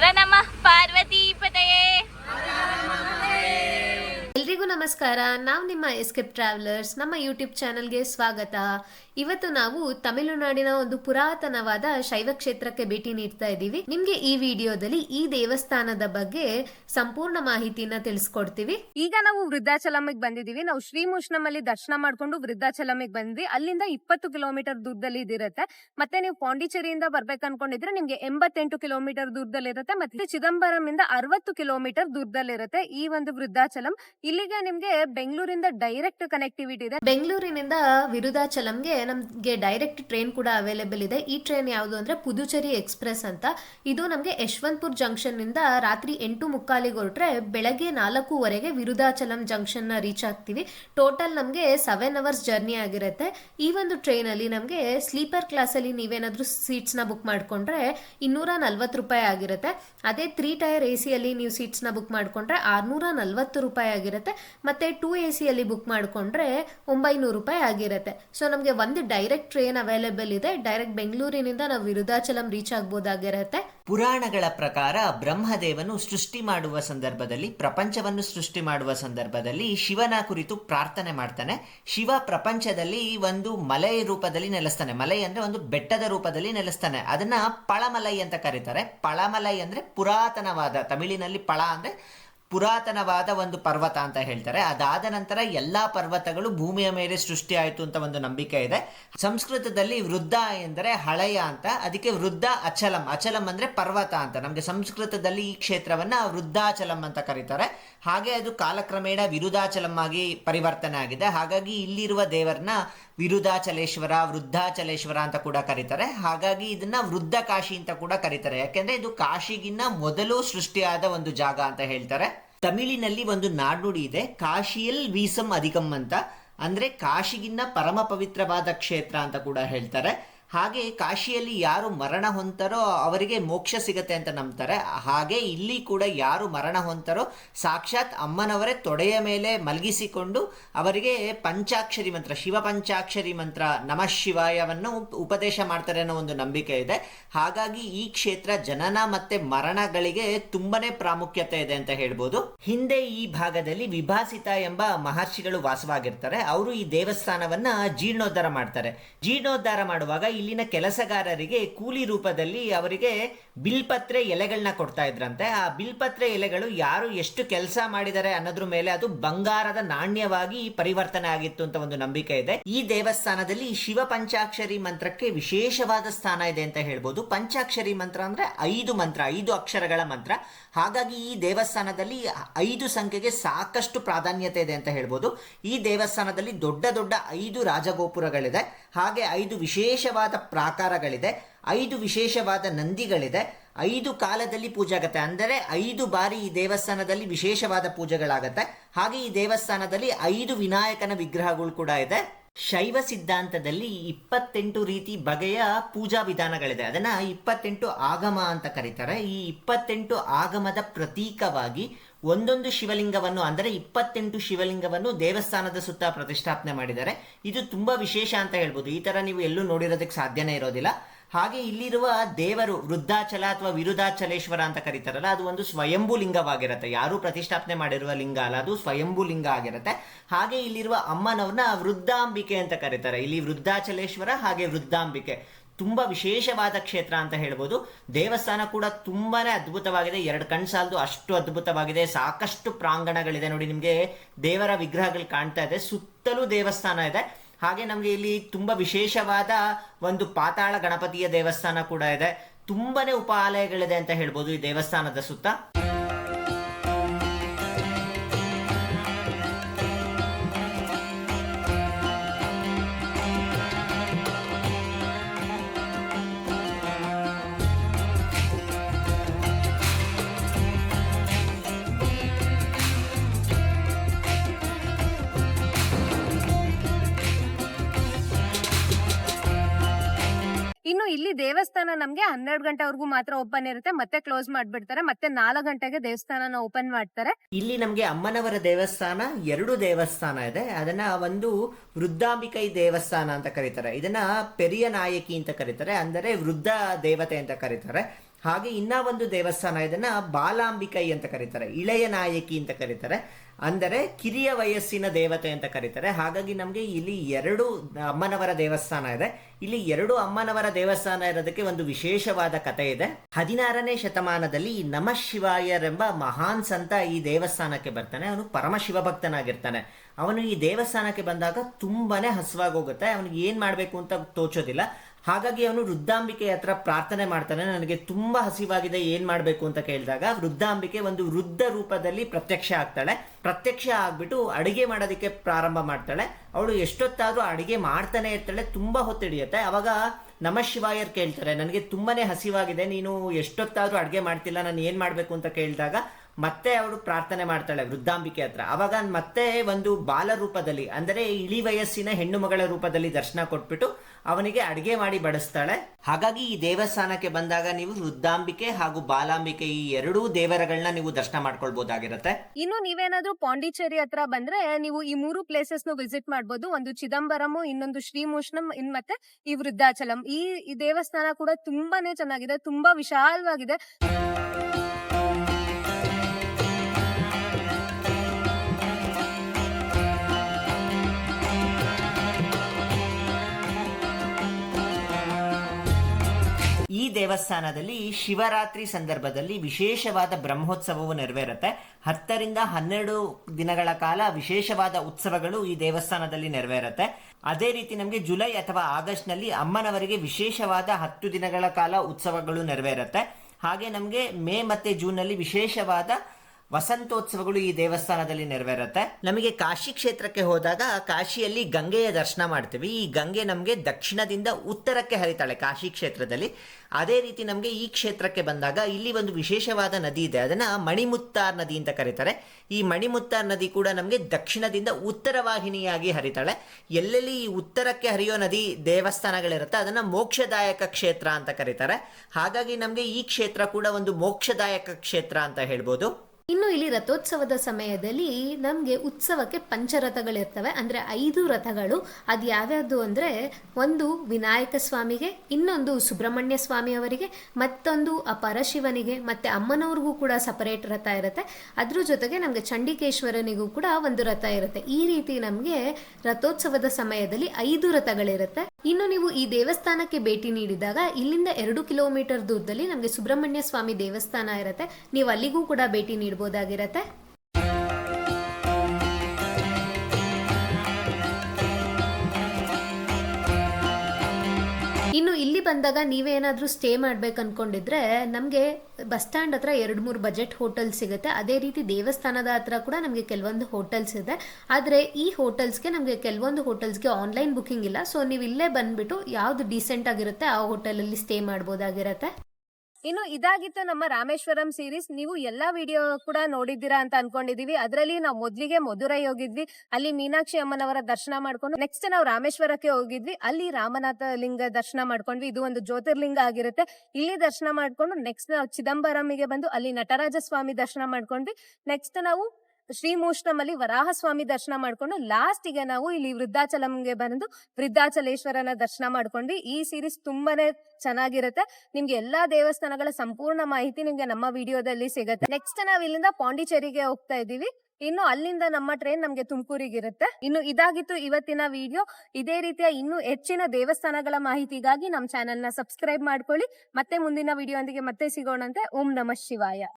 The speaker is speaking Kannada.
ಹರ ನಮಃ ಪಾರ್ವತಿ ಪತಯೇ. ಎಲ್ರಿಗೂ ನಮಸ್ಕಾರ. ನಾವು ನಿಮ್ಮ ಎಸ್ಕೇಪ್ ಟ್ರಾವೆಲರ್ಸ್ ನಮ್ಮ ಯೂಟ್ಯೂಬ್ ಚಾನಲ್ಗೆ ಸ್ವಾಗತ. ಇವತ್ತು ನಾವು ತಮಿಳುನಾಡಿನ ಒಂದು ಪುರಾತನವಾದ ಶೈವ ಕ್ಷೇತ್ರಕ್ಕೆ ಭೇಟಿ ನೀಡ್ತಾ ಇದ್ದೀವಿ. ನಿಮ್ಗೆ ಈ ವಿಡಿಯೋದಲ್ಲಿ ಈ ದೇವಸ್ಥಾನದ ಬಗ್ಗೆ ಸಂಪೂರ್ಣ ಮಾಹಿತಿನ ತಿಳಿಸ್ಕೊಡ್ತೀವಿ. ಈಗ ನಾವು ವೃದ್ಧಾಚಲಮಿಗೆ ಬಂದಿದೀವಿ ನಾವು ಶ್ರೀಮುಷ್ಣಮಲ್ಲಿ ದರ್ಶನ ಮಾಡ್ಕೊಂಡು ವೃದ್ಧಾಚಲಮಿಗೆ ಬಂದ್ವಿ. ಅಲ್ಲಿಂದ ಇಪ್ಪತ್ತು ಕಿಲೋಮೀಟರ್ ದೂರದಲ್ಲಿ ಇದಿರುತ್ತೆ. ಮತ್ತೆ ನೀವು ಪಾಂಡಿಚೇರಿಯಿಂದ ಬರ್ಬೇಕು ಅನ್ಕೊಂಡಿದ್ರೆ ನಿಮ್ಗೆ ಎಂಬತ್ತೆಂಟು ಕಿಲೋಮೀಟರ್ ದೂರದಲ್ಲಿ ಇರುತ್ತೆ ಮತ್ತೆ ಚಿದಂಬರಂ ಇಂದ ಅರವತ್ತು ಕಿಲೋಮೀಟರ್ ದೂರದಲ್ಲಿರುತ್ತೆ ಈ ಒಂದು ವೃದ್ಧಾಚಲಂ. ಇಲ್ಲಿಗೆ ನಿಮ್ಗೆ ಬೆಂಗಳೂರಿಂದ ಡೈರೆಕ್ಟ್ ಕನೆಕ್ಟಿವಿಟಿ ಇದೆ. ಬೆಂಗಳೂರಿನಿಂದ ವಿರುದಾಚಲಂಗೆ ನಮಗೆ ಡೈರೆಕ್ಟ್ ಟ್ರೈನ್ ಕೂಡ ಅವೈಲೇಬಲ್ ಇದೆ. ಈ ಟ್ರೈನ್ ಯಾವುದು ಅಂದ್ರೆ ಪುದುಚೇರಿ ಎಕ್ಸ್ಪ್ರೆಸ್ ಅಂತ. ಇದು ನಮಗೆ ಯಶವಂತಪುರ್ ಜಂಕ್ಷನ್ನಿಂದ ರಾತ್ರಿ ಎಂಟು ಮುಕ್ಕಾಲಿಗೆ ಹೊರಟ್ರೆ ಬೆಳಗ್ಗೆ ನಾಲ್ಕೂವರೆಗೆ ವಿರುದಾಚಲಂ ಜಂಕ್ಷನ್ನ ರೀಚ್ ಆಗ್ತೀವಿ. ಟೋಟಲ್ ನಮಗೆ ಸೆವೆನ್ ಅವರ್ಸ್ ಜರ್ನಿ ಆಗಿರುತ್ತೆ. ಈ ಒಂದು ಟ್ರೈನಲ್ಲಿ ನಮಗೆ ಸ್ಲೀಪರ್ ಕ್ಲಾಸಲ್ಲಿ ನೀವೇನಾದರೂ ಸೀಟ್ಸ್ನ ಬುಕ್ ಮಾಡ್ಕೊಂಡ್ರೆ ಇನ್ನೂರ ನಲ್ವತ್ತು ರೂಪಾಯಿ ಆಗಿರುತ್ತೆ. ಅದೇ ತ್ರೀ ಟೈರ್ ಎ ಸಿಯಲ್ಲಿ ನೀವು ಸೀಟ್ಸ್ನ ಬುಕ್ ಮಾಡ್ಕೊಂಡ್ರೆ ಆರುನೂರ ನಲ್ವತ್ತು ರೂಪಾಯಿ ಆಗಿರುತ್ತೆ. ಮತ್ತೆ ಟೂ ಎ ಸಿಯಲ್ಲಿ ಬುಕ್ ಮಾಡ್ಕೊಂಡ್ರೆ ಒಂಬೈನೂರು ರೂಪಾಯಿ ಆಗಿರುತ್ತೆ. ಸೊ ನಮಗೆ ಒಂದು ಡೈರೆಕ್ಟ್ ಟ್ರೈನ್ ಅವೈಲೇಬಲ್ ಇದೆ. ಡೈರೆಕ್ಟ್ ಬೆಂಗಳೂರಿನಿಂದ ನಾವು ವಿರುದಾಚಲಂ ರೀಚ್ ಆಗ್ಬೋದಾಗಿರುತ್ತೆ. ಪುರಾಣಗಳ ಪ್ರಕಾರ ಬ್ರಹ್ಮದೇವನು ಸೃಷ್ಟಿ ಮಾಡುವ ಸಂದರ್ಭದಲ್ಲಿ, ಪ್ರಪಂಚವನ್ನು ಸೃಷ್ಟಿ ಮಾಡುವ ಸಂದರ್ಭದಲ್ಲಿ ಶಿವನ ಕುರಿತು ಪ್ರಾರ್ಥನೆ ಮಾಡ್ತಾನೆ. ಶಿವ ಪ್ರಪಂಚದಲ್ಲಿ ಒಂದು ಮಲೆಯ ರೂಪದಲ್ಲಿ ನೆಲೆಸ್ತಾನೆ. ಮಲೆ ಅಂದ್ರೆ ಒಂದು ಬೆಟ್ಟದ ರೂಪದಲ್ಲಿ ನೆಲೆಸ್ತಾನೆ. ಅದನ್ನ ಪಳಮಲೈ ಅಂತ ಕರೀತಾರೆ. ಪಳಮಲೈ ಅಂದ್ರೆ ಪುರಾತನವಾದ, ತಮಿಳಿನಲ್ಲಿ ಪಳ ಅಂದ್ರೆ ಪುರಾತನವಾದ ಒಂದು ಪರ್ವತ ಅಂತ ಹೇಳ್ತಾರೆ. ಅದಾದ ನಂತರ ಎಲ್ಲ ಪರ್ವತಗಳು ಭೂಮಿಯ ಮೇಲೆ ಸೃಷ್ಟಿ ಆಯಿತು ಅಂತ ಒಂದು ನಂಬಿಕೆ ಇದೆ. ಸಂಸ್ಕೃತದಲ್ಲಿ ವೃದ್ಧ ಎಂದರೆ ಹಳೆಯ ಅಂತ, ಅದಕ್ಕೆ ವೃದ್ಧ ಅಚಲಂ. ಅಚಲಂ ಅಂದ್ರೆ ಪರ್ವತ ಅಂತ. ನಮಗೆ ಸಂಸ್ಕೃತದಲ್ಲಿ ಈ ಕ್ಷೇತ್ರವನ್ನ ವೃದ್ಧಾಚಲಂ ಅಂತ ಕರೀತಾರೆ. ಹಾಗೆ ಅದು ಕಾಲಕ್ರಮೇಣ ವಿರುದಾಚಲಂ ಆಗಿ ಪರಿವರ್ತನೆ ಆಗಿದೆ. ಹಾಗಾಗಿ ಇಲ್ಲಿರುವ ದೇವರನ್ನ ವಿರುದಾಚಲೇಶ್ವರ ವೃದ್ಧಾಚಲೇಶ್ವರ ಅಂತ ಕೂಡ ಕರೀತಾರೆ. ಹಾಗಾಗಿ ಇದನ್ನ ವೃದ್ಧ ಕಾಶಿ ಅಂತ ಕೂಡ ಕರೀತಾರೆ. ಯಾಕೆಂದ್ರೆ ಇದು ಕಾಶಿಗಿನ್ನ ಮೊದಲು ಸೃಷ್ಟಿಯಾದ ಒಂದು ಜಾಗ ಅಂತ ಹೇಳ್ತಾರೆ. ತಮಿಳಿನಲ್ಲಿ ಒಂದು ನಾಡ್ನುಡಿ ಇದೆ ಕಾಶಿಯಲ್ ವೀಸಂ ಅಧಿಕಂ ಅಂತ. ಅಂದ್ರೆ ಕಾಶಿಗಿನ್ನ ಪರಮ ಪವಿತ್ರವಾದ ಕ್ಷೇತ್ರ ಅಂತ ಕೂಡ ಹೇಳ್ತಾರೆ. ಹಾಗೆ ಕಾಶಿಯಲ್ಲಿ ಯಾರು ಮರಣ ಹೊಂತಾರೋ ಅವರಿಗೆ ಮೋಕ್ಷ ಸಿಗತ್ತೆ ಅಂತ ನಂಬ್ತಾರೆ. ಹಾಗೆ ಇಲ್ಲಿ ಕೂಡ ಯಾರು ಮರಣ ಹೊಂತಾರೋ ಸಾಕ್ಷಾತ್ ಅಮ್ಮನವರೇ ತೊಡೆಯ ಮೇಲೆ ಮಲಗಿಸಿಕೊಂಡು ಅವರಿಗೆ ಪಂಚಾಕ್ಷರಿ ಮಂತ್ರ, ಶಿವ ಪಂಚಾಕ್ಷರಿ ಮಂತ್ರ, ನಮಃ ಶಿವಾಯವನ್ನು ಉಪ್- ಉಪದೇಶ ಮಾಡ್ತಾರೆ ಅನ್ನೋ ಒಂದು ನಂಬಿಕೆ ಇದೆ. ಹಾಗಾಗಿ ಈ ಕ್ಷೇತ್ರ ಜನನ ಮತ್ತೆ ಮರಣಗಳಿಗೆ ತುಂಬಾನೇ ಪ್ರಾಮುಖ್ಯತೆ ಇದೆ ಅಂತ ಹೇಳ್ಬೋದು. ಹಿಂದೆ ಈ ಭಾಗದಲ್ಲಿ ವಿಭಾಸಿತ ಎಂಬ ಮಹರ್ಷಿಗಳು ವಾಸವಾಗಿರ್ತಾರೆ. ಅವರು ಈ ದೇವಸ್ಥಾನವನ್ನ ಜೀರ್ಣೋದ್ಧಾರ ಮಾಡ್ತಾರೆ. ಜೀರ್ಣೋದ್ಧಾರ ಮಾಡುವಾಗ ಇಲ್ಲಿನ ಕೆಲಸಗಾರರಿಗೆ ಕೂಲಿ ರೂಪದಲ್ಲಿ ಅವರಿಗೆ ಬಿಲ್ಪತ್ರೆ ಎಲೆಗಳನ್ನ ಕೊಡ್ತಾ ಇದ್ರಂತೆ. ಆ ಬಿಲ್ಪತ್ರೆ ಎಲೆಗಳು ಯಾರು ಎಷ್ಟು ಕೆಲಸ ಮಾಡಿದರೆ ಅನ್ನೋದ್ರ ಮೇಲೆ ಅದು ಬಂಗಾರದ ನಾಣ್ಯವಾಗಿ ಪರಿವರ್ತನೆ ಆಗಿತ್ತು ಅಂತ ಒಂದು ನಂಬಿಕೆ ಇದೆ. ಈ ದೇವಸ್ಥಾನದಲ್ಲಿ ಶಿವ ಪಂಚಾಕ್ಷರಿ ಮಂತ್ರಕ್ಕೆ ವಿಶೇಷವಾದ ಸ್ಥಾನ ಇದೆ ಅಂತ ಹೇಳ್ಬೋದು. ಪಂಚಾಕ್ಷರಿ ಮಂತ್ರ ಅಂದ್ರೆ ಐದು ಮಂತ್ರ, ಐದು ಅಕ್ಷರಗಳ ಮಂತ್ರ. ಹಾಗಾಗಿ ಈ ದೇವಸ್ಥಾನದಲ್ಲಿ ಐದು ಸಂಖ್ಯೆಗೆ ಸಾಕಷ್ಟು ಪ್ರಾಧಾನ್ಯತೆ ಇದೆ ಅಂತ ಹೇಳ್ಬೋದು. ಈ ದೇವಸ್ಥಾನದಲ್ಲಿ ದೊಡ್ಡ ದೊಡ್ಡ ಐದು ರಾಜಗೋಪುರಗಳಿದೆ. ಹಾಗೆ ಐದು ವಿಶೇಷವಾದ ಪ್ರಾಕಾರಗಳಿದೆ, ಐದು ವಿಶೇಷವಾದ ನಂದಿಗಳಿದೆ, ಐದು ಕಾಲದಲ್ಲಿ ಪೂಜೆ ಆಗುತ್ತೆ ಅಂದರೆ ಐದು ಬಾರಿ ಈ ದೇವಸ್ಥಾನದಲ್ಲಿ ವಿಶೇಷವಾದ ಪೂಜೆಗಳಾಗತ್ತೆ. ಹಾಗೆ ಈ ದೇವಸ್ಥಾನದಲ್ಲಿ ಐದು ವಿನಾಯಕನ ವಿಗ್ರಹಗಳು ಕೂಡ ಇದೆ. ಶೈವ ಸಿದ್ಧಾಂತದಲ್ಲಿ ಇಪ್ಪತ್ತೆಂಟು ರೀತಿ ಬಗೆಯ ಪೂಜಾ ವಿಧಾನಗಳಿದೆ. ಅದನ್ನ ಇಪ್ಪತ್ತೆಂಟು ಆಗಮ ಅಂತ ಕರೀತಾರೆ. ಈ ಇಪ್ಪತ್ತೆಂಟು ಆಗಮದ ಪ್ರತೀಕವಾಗಿ ಒಂದೊಂದು ಶಿವಲಿಂಗವನ್ನು, ಅಂದರೆ ಇಪ್ಪತ್ತೆಂಟು ಶಿವಲಿಂಗವನ್ನು ದೇವಸ್ಥಾನದ ಸುತ್ತ ಪ್ರತಿಷ್ಠಾಪನೆ ಮಾಡಿದ್ದಾರೆ. ಇದು ತುಂಬಾ ವಿಶೇಷ ಅಂತ ಹೇಳ್ಬೋದು. ಈ ತರ ನೀವು ಎಲ್ಲೂ ನೋಡಿರೋದಕ್ಕೆ ಸಾಧ್ಯನೇ ಇರೋದಿಲ್ಲ. ಹಾಗೆ ಇಲ್ಲಿರುವ ದೇವರು ವೃದ್ಧಾಚಲ ಅಥವಾ ವಿರುದಾಚಲೇಶ್ವರ ಅಂತ ಕರೀತಾರಲ್ಲ, ಅದು ಒಂದು ಸ್ವಯಂಭೂ ಲಿಂಗವಾಗಿರುತ್ತೆ. ಯಾರು ಪ್ರತಿಷ್ಠಾಪನೆ ಮಾಡಿರುವ ಲಿಂಗ ಅಲ್ಲ, ಅದು ಸ್ವಯಂಭೂ ಲಿಂಗ ಆಗಿರುತ್ತೆ. ಹಾಗೆ ಇಲ್ಲಿರುವ ಅಮ್ಮನವ್ರನ್ನ ವೃದ್ಧಾಂಬಿಕೆ ಅಂತ ಕರೀತಾರೆ. ಇಲ್ಲಿ ವೃದ್ಧಾಚಲೇಶ್ವರ ಹಾಗೆ ವೃದ್ಧಾಂಬಿಕೆ. ತುಂಬಾ ವಿಶೇಷವಾದ ಕ್ಷೇತ್ರ ಅಂತ ಹೇಳ್ಬೋದು. ದೇವಸ್ಥಾನ ಕೂಡ ತುಂಬಾನೇ ಅದ್ಭುತವಾಗಿದೆ. ಎರಡು ಕಣ್ ಸಾಲದು ಅಷ್ಟು ಅದ್ಭುತವಾಗಿದೆ. ಸಾಕಷ್ಟು ಪ್ರಾಂಗಣಗಳಿದೆ ನೋಡಿ ನಿಮಗೆ. ದೇವರ ವಿಗ್ರಹಗಳು ಕಾಣ್ತಾ ಇದೆ. ಸುತ್ತಲೂ ದೇವಸ್ಥಾನ ಇದೆ. ಹಾಗೆ ನಮಗೆ ಇಲ್ಲಿ ತುಂಬಾ ವಿಶೇಷವಾದ ಒಂದು ಪಾತಾಳ ಗಣಪತಿಯ ದೇವಸ್ಥಾನ ಕೂಡ ಇದೆ. ತುಂಬಾನೇ ಉಪಾಲಯಗಳಿದೆ ಅಂತ ಹೇಳ್ಬೋದು ಈ ದೇವಸ್ಥಾನದ ಸುತ್ತ. ಇಲ್ಲಿ ದೇವಸ್ಥಾನ ನಮ್ಗೆ ಹನ್ನೆರಡು ಗಂಟೆವರೆಗೂ ಮಾತ್ರ ಓಪನ್ ಇರುತ್ತೆ. ಮತ್ತೆ ಕ್ಲೋಸ್ ಮಾಡ್ಬಿಡ್ತಾರೆ. ಮತ್ತೆ ನಾಲ್ಕು ಗಂಟೆಗೆ ದೇವಸ್ಥಾನನ ಓಪನ್ ಮಾಡ್ತಾರೆ. ಇಲ್ಲಿ ನಮ್ಗೆ ಅಮ್ಮನವರ ದೇವಸ್ಥಾನ, ಎರಡು ದೇವಸ್ಥಾನ ಇದೆ. ಅದನ್ನ ಒಂದು ವೃದ್ಧಾಂಬಿಕೈ ದೇವಸ್ಥಾನ ಅಂತ ಕರೀತಾರೆ. ಇದನ್ನ ಪೆರಿಯ ನಾಯಕಿ ಅಂತ ಕರೀತಾರೆ. ಅಂದರೆ ವೃದ್ಧ ದೇವತೆ ಅಂತ ಕರೀತಾರೆ. ಹಾಗೆ ಇನ್ನ ಒಂದು ದೇವಸ್ಥಾನ ಇದನ್ನ ಬಾಲಾಂಬಿಕೈ ಅಂತ ಕರೀತಾರೆ, ಇಳೆಯ ನಾಯಕಿ ಅಂತ ಕರೀತಾರೆ. ಅಂದರೆ ಕಿರಿಯ ವಯಸ್ಸಿನ ದೇವತೆ ಅಂತ ಕರೀತಾರೆ. ಹಾಗಾಗಿ ನಮಗೆ ಇಲ್ಲಿ ಎರಡು ಅಮ್ಮನವರ ದೇವಸ್ಥಾನ ಇದೆ. ಇಲ್ಲಿ ಎರಡು ಅಮ್ಮನವರ ದೇವಸ್ಥಾನ ಇರೋದಕ್ಕೆ ಒಂದು ವಿಶೇಷವಾದ ಕಥೆ ಇದೆ. ಹದಿನಾರನೇ ಶತಮಾನದಲ್ಲಿ ನಮ ಶಿವಾಯರೆಂಬ ಮಹಾನ್ ಸಂತ ಈ ದೇವಸ್ಥಾನಕ್ಕೆ ಬರ್ತಾನೆ. ಅವನು ಪರಮ ಶಿವಭಕ್ತನಾಗಿರ್ತಾನೆ ಅವನು ಈ ದೇವಸ್ಥಾನಕ್ಕೆ ಬಂದಾಗ ತುಂಬಾನೇ ಹಸುವಾಗಿ ಹೋಗುತ್ತೆ ಅವನಿಗೆ ಏನ್ ಮಾಡಬೇಕು ಅಂತ ತೋಚೋದಿಲ್ಲ. ಹಾಗಾಗಿ ಅವನು ವೃದ್ಧಾಂಬಿಕೆ ಹತ್ರ ಪ್ರಾರ್ಥನೆ ಮಾಡ್ತಾನೆ. ನನಗೆ ತುಂಬಾ ಹಸಿವಾಗಿದೆ, ಏನು ಮಾಡಬೇಕು ಅಂತ ಕೇಳಿದಾಗ ವೃದ್ಧಾಂಬಿಕೆ ಒಂದು ವೃದ್ಧ ರೂಪದಲ್ಲಿ ಪ್ರತ್ಯಕ್ಷ ಆಗ್ತಾಳೆ. ಪ್ರತ್ಯಕ್ಷ ಆಗ್ಬಿಟ್ಟು ಅಡಿಗೆ ಮಾಡೋದಕ್ಕೆ ಪ್ರಾರಂಭ ಮಾಡ್ತಾಳೆ. ಅವಳು ಎಷ್ಟೊತ್ತಾದರೂ ಅಡಿಗೆ ಮಾಡ್ತಾನೆ ಇರ್ತಾಳೆ, ತುಂಬಾ ಹೊತ್ತಿಡಿಯುತ್ತೆ ಅವಾಗ ನಮ ಶಿವಾಯರ್ ಕೇಳ್ತಾರೆ, ನನಗೆ ತುಂಬಾನೇ ಹಸಿವಾಗಿದೆ, ನೀನು ಎಷ್ಟೊತ್ತಾದರೂ ಅಡಿಗೆ ಮಾಡ್ತಿಲ್ಲ, ನಾನು ಏನು ಮಾಡಬೇಕು? ಅಂತ ಕೇಳಿದಾಗ ಮತ್ತೆ ಅವರು ಪ್ರಾರ್ಥನೆ ಮಾಡ್ತಾಳೆ ವೃದ್ಧಾಂಬಿಕೆ ಹತ್ರ. ಅವಾಗ ಮತ್ತೆ ಒಂದು ಬಾಲ ರೂಪದಲ್ಲಿ, ಅಂದರೆ ಇಳಿ ವಯಸ್ಸಿನ ಹೆಣ್ಣು ಮಗಳ ರೂಪದಲ್ಲಿ ದರ್ಶನ ಕೊಟ್ಬಿಟ್ಟು ಅವನಿಗೆ ಅಡಿಗೆ ಮಾಡಿ ಬಡಿಸ್ತಾಳೆ. ಹಾಗಾಗಿ ಈ ದೇವಸ್ಥಾನಕ್ಕೆ ಬಂದಾಗ ನೀವು ವೃದ್ಧಾಂಬಿಕೆ ಹಾಗೂ ಬಾಲಾಂಬಿಕೆ ಈ ಎರಡೂ ದೇವರಗಳನ್ನ ನೀವು ದರ್ಶನ ಮಾಡ್ಕೊಳ್ಬಹುದಾಗಿರುತ್ತೆ ಇನ್ನು ನೀವೇನಾದ್ರೂ ಪಾಂಡಿಚೇರಿ ಹತ್ರ ಬಂದ್ರೆ ನೀವು ಈ ಮೂರು ಪ್ಲೇಸಸ್ ನು ವಿಸಿಟ್ ಮಾಡಬಹುದು ಒಂದು ಚಿದಂಬರಂ ಇನ್ನೊಂದು ಶ್ರೀಮೂಷ್ಣಂ, ಇನ್ ಮತ್ತೆ ಈ ವೃದ್ಧಾಚಲಂ. ಈ ಈ ದೇವಸ್ಥಾನ ಕೂಡ ತುಂಬಾನೇ ಚೆನ್ನಾಗಿದೆ, ತುಂಬಾ ವಿಶಾಲವಾಗಿದೆ. ಈ ದೇವಸ್ಥಾನದಲ್ಲಿ ಶಿವರಾತ್ರಿ ಸಂದರ್ಭದಲ್ಲಿ ವಿಶೇಷವಾದ ಬ್ರಹ್ಮೋತ್ಸವವು ನೆರವೇರುತ್ತೆ. ಹತ್ತರಿಂದ ಹನ್ನೆರಡು ದಿನಗಳ ಕಾಲ ವಿಶೇಷವಾದ ಉತ್ಸವಗಳು ಈ ದೇವಸ್ಥಾನದಲ್ಲಿ ನೆರವೇರುತ್ತೆ. ಅದೇ ರೀತಿ ನಮಗೆ ಜುಲೈ ಅಥವಾ ಆಗಸ್ಟ್ನಲ್ಲಿ ಅಮ್ಮನವರಿಗೆ ವಿಶೇಷವಾದ ಹತ್ತು ದಿನಗಳ ಕಾಲ ಉತ್ಸವಗಳು ನೆರವೇರುತ್ತೆ. ಹಾಗೆ ನಮಗೆ ಮೇ ಮತ್ತೆ ಜೂನ್ನಲ್ಲಿ ವಿಶೇಷವಾದ ವಸಂತೋತ್ಸವಗಳು ಈ ದೇವಸ್ಥಾನದಲ್ಲಿ ನೆರವೇರುತ್ತೆ. ನಮಗೆ ಕಾಶಿ ಕ್ಷೇತ್ರಕ್ಕೆ ಹೋದಾಗ ಕಾಶಿಯಲ್ಲಿ ಗಂಗೆಯ ದರ್ಶನ ಮಾಡ್ತೀವಿ. ಈ ಗಂಗೆ ನಮಗೆ ದಕ್ಷಿಣದಿಂದ ಉತ್ತರಕ್ಕೆ ಹರಿತಾಳೆ ಕಾಶಿ ಕ್ಷೇತ್ರದಲ್ಲಿ. ಅದೇ ರೀತಿ ನಮಗೆ ಈ ಕ್ಷೇತ್ರಕ್ಕೆ ಬಂದಾಗ ಇಲ್ಲಿ ಒಂದು ವಿಶೇಷವಾದ ನದಿ ಇದೆ. ಅದನ್ನು ಮಣಿಮುತ್ತಾರ್ ನದಿ ಅಂತ ಕರೀತಾರೆ. ಈ ಮಣಿಮುತ್ತಾರ್ ನದಿ ಕೂಡ ನಮಗೆ ದಕ್ಷಿಣದಿಂದ ಉತ್ತರ ವಾಹಿನಿಯಾಗಿ ಹರಿತಾಳೆ. ಎಲ್ಲೆಲ್ಲಿ ಈ ಉತ್ತರಕ್ಕೆ ಹರಿಯೋ ನದಿ ದೇವಸ್ಥಾನಗಳಿರುತ್ತೆ, ಅದನ್ನು ಮೋಕ್ಷದಾಯಕ ಕ್ಷೇತ್ರ ಅಂತ ಕರೀತಾರೆ. ಹಾಗಾಗಿ ನಮಗೆ ಈ ಕ್ಷೇತ್ರ ಕೂಡ ಒಂದು ಮೋಕ್ಷದಾಯಕ ಕ್ಷೇತ್ರ ಅಂತ ಹೇಳ್ಬೋದು. ಇನ್ನು ಇಲ್ಲಿ ರಥೋತ್ಸವದ ಸಮಯದಲ್ಲಿ ನಮಗೆ ಉತ್ಸವಕ್ಕೆ ಪಂಚರಥಗಳಿರ್ತವೆ. ಅಂದರೆ ಐದು ರಥಗಳು. ಅದು ಯಾವ್ಯಾವುದು ಅಂದರೆ ಒಂದು ವಿನಾಯಕ ಸ್ವಾಮಿಗೆ, ಇನ್ನೊಂದು ಸುಬ್ರಹ್ಮಣ್ಯ ಸ್ವಾಮಿ ಅವರಿಗೆ ಮತ್ತೊಂದು ಅಪರಶಿವನಿಗೆ ಪರಶಿವನಿಗೆ ಮತ್ತು ಅಮ್ಮನವ್ರಿಗೂ ಕೂಡ ಸಪರೇಟ್ ರಥ ಇರುತ್ತೆ. ಅದ್ರ ಜೊತೆಗೆ ನಮಗೆ ಚಂಡಿಕೇಶ್ವರನಿಗೂ ಕೂಡ ಒಂದು ರಥ ಇರುತ್ತೆ. ಈ ರೀತಿ ನಮಗೆ ರಥೋತ್ಸವದ ಸಮಯದಲ್ಲಿ ಐದು ರಥಗಳಿರುತ್ತೆ. ಇನ್ನು ನೀವು ಈ ದೇವಸ್ಥಾನಕ್ಕೆ ಭೇಟಿ ನೀಡಿದಾಗ ಇಲ್ಲಿಂದ ಎರಡು ಕಿಲೋಮೀಟರ್ ದೂರದಲ್ಲಿ ನಮಗೆ ಸುಬ್ರಹ್ಮಣ್ಯ ಸ್ವಾಮಿ ದೇವಸ್ಥಾನ ಇರುತ್ತೆ. ನೀವು ಅಲ್ಲಿಗೂ ಕೂಡ ಭೇಟಿ ನೀಡಬಹುದಾಗಿರತ್ತೆ ಇನ್ನು ಇಲ್ಲಿ ಬಂದಾಗ ನೀವೇನಾದರೂ ಸ್ಟೇ ಮಾಡ್ಬೇಕು ಅನ್ಕೊಂಡಿದ್ರೆ ನಮಗೆ ಬಸ್ ಸ್ಟ್ಯಾಂಡ್ ಹತ್ರ ಎರಡು ಮೂರು ಬಜೆಟ್ ಹೋಟೆಲ್ ಸಿಗುತ್ತೆ. ಅದೇ ರೀತಿ ದೇವಸ್ಥಾನದ ಹತ್ರ ಕೂಡ ನಮಗೆ ಕೆಲವೊಂದು ಹೋಟೆಲ್ಸ್ ಇದೆ. ಆದರೆ ಈ ಹೋಟೆಲ್ಸ್ಗೆ ನಮಗೆ ಕೆಲವೊಂದು ಹೋಟೆಲ್ಸ್ಗೆ ಆನ್ಲೈನ್ ಬುಕ್ಕಿಂಗ್ ಇಲ್ಲ. ಸೊ ನೀವು ಇಲ್ಲೇ ಬಂದ್ಬಿಟ್ಟು ಯಾವ್ದು ಡೀಸೆಂಟ್ ಆಗಿರುತ್ತೆ ಆ ಹೋಟೆಲಲ್ಲಿ ಸ್ಟೇ ಮಾಡ್ಬೋದಾಗಿರತ್ತೆ? ಇನ್ನು ಇದಾಗಿತ್ತು ನಮ್ಮ ರಾಮೇಶ್ವರಂ ಸೀರೀಸ್ ನೀವು ಎಲ್ಲಾ ವಿಡಿಯೋ ಕೂಡ ನೋಡಿದ್ದೀರಾ ಅಂತ ಅನ್ಕೊಂಡಿದೀವಿ. ಅದರಲ್ಲಿ ನಾವು ಮೊದ್ಲಿಗೆ ಮಧುರೈ ಹೋಗಿದ್ವಿ. ಅಲ್ಲಿ ಮೀನಾಕ್ಷಿ ಅಮ್ಮನವರ ದರ್ಶನ ಮಾಡ್ಕೊಂಡು ನೆಕ್ಸ್ಟ್ ನಾವು ರಾಮೇಶ್ವರಕ್ಕೆ ಹೋಗಿದ್ವಿ. ಅಲ್ಲಿ ರಾಮನಾಥ ಲಿಂಗ ದರ್ಶನ ಮಾಡ್ಕೊಂಡ್ವಿ. ಇದು ಒಂದು ಜ್ಯೋತಿರ್ಲಿಂಗ ಆಗಿರುತ್ತೆ. ಇಲ್ಲಿ ದರ್ಶನ ಮಾಡ್ಕೊಂಡು ನೆಕ್ಸ್ಟ್ ನಾವು ಚಿದಂಬರಂಗೆ ಬಂದು ಅಲ್ಲಿ ನಟರಾಜ ಸ್ವಾಮಿ ದರ್ಶನ ಮಾಡ್ಕೊಂಡ್ವಿ. ನೆಕ್ಸ್ಟ್ ನಾವು ಶ್ರೀಮೂಷ್ಣಂ ಅಲ್ಲಿ ವರಾಹ ಸ್ವಾಮಿ ದರ್ಶನ ಮಾಡ್ಕೊಂಡು ಲಾಸ್ಟಿಗೆ ನಾವು ಇಲ್ಲಿ ವೃದ್ಧಾಚಲಂಗೆ ಬಂದು ವೃದ್ಧಾಚಲೇಶ್ವರನ ದರ್ಶನ ಮಾಡ್ಕೊಂಡ್ವಿ. ಈ ಸೀರೀಸ್ ತುಂಬಾನೇ ಚೆನ್ನಾಗಿರುತ್ತೆ. ನಿಮ್ಗೆ ಎಲ್ಲಾ ದೇವಸ್ಥಾನಗಳ ಸಂಪೂರ್ಣ ಮಾಹಿತಿ ನಿಮ್ಗೆ ನಮ್ಮ ವಿಡಿಯೋದಲ್ಲಿ ಸಿಗುತ್ತೆ. ನೆಕ್ಸ್ಟ್ ನಾವ್ ಇಲ್ಲಿಂದ ಪಾಂಡಿಚೇರಿಗೆ ಹೋಗ್ತಾ ಇದೀವಿ ಇನ್ನು ಅಲ್ಲಿಂದ ನಮ್ಮ ಟ್ರೈನ್ ನಮ್ಗೆ ತುಮಕೂರಿಗೆ ಇರುತ್ತೆ. ಇನ್ನು ಇದಾಗಿತ್ತು ಇವತ್ತಿನ ವಿಡಿಯೋ. ಇದೇ ರೀತಿಯ ಇನ್ನು ಹೆಚ್ಚಿನ ದೇವಸ್ಥಾನಗಳ ಮಾಹಿತಿಗಾಗಿ ನಮ್ಮ ಚಾನೆಲ್ನ ಸಬ್ಸ್ಕ್ರೈಬ್ ಮಾಡ್ಕೊಳ್ಳಿ. ಮತ್ತೆ ಮುಂದಿನ ವಿಡಿಯೋ ಮತ್ತೆ ಸಿಗೋಣಂತೆ. ಓಂ ನಮಃ ಶಿವಾಯ.